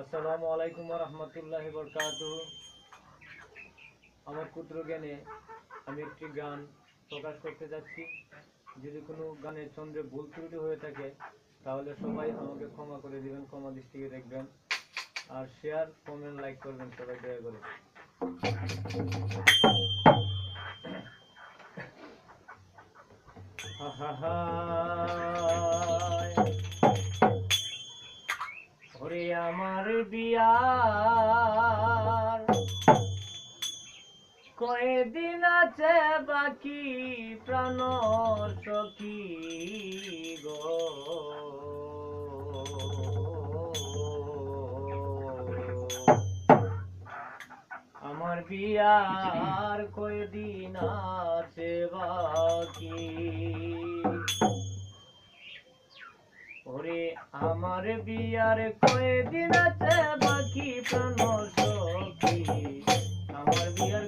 আসসালামু আলাইকুম রহমতুল্লাহ বরকাত আমার ক্ষুদ্র জ্ঞানে আমি একটি গান প্রকাশ করতে যাচ্ছি। যদি কোনো গানের ছন্দে ভুল ত্রুটি হয়ে থাকে, তাহলে সবাই আমাকে ক্ষমা করে দিবেন, ক্ষমা দৃষ্টিকে দেখবেন। আর শেয়ার কমেন্ট লাইক করবেন, সবাই দয়া করে। হা হা হা। কি প্রাণর সখী গো। আমার বিয়ার কয়দিন আছে বাকি? ওরে, আমার বিয়ার কয়দিন আছে বাকি? প্রাণর সখী, আমার বিয়ার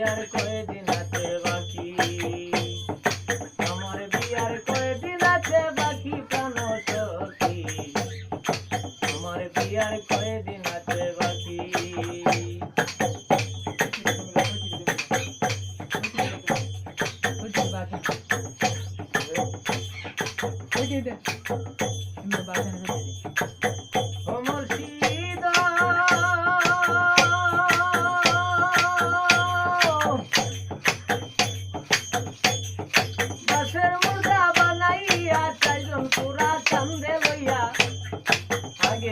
আর কয়দিন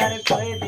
আর করে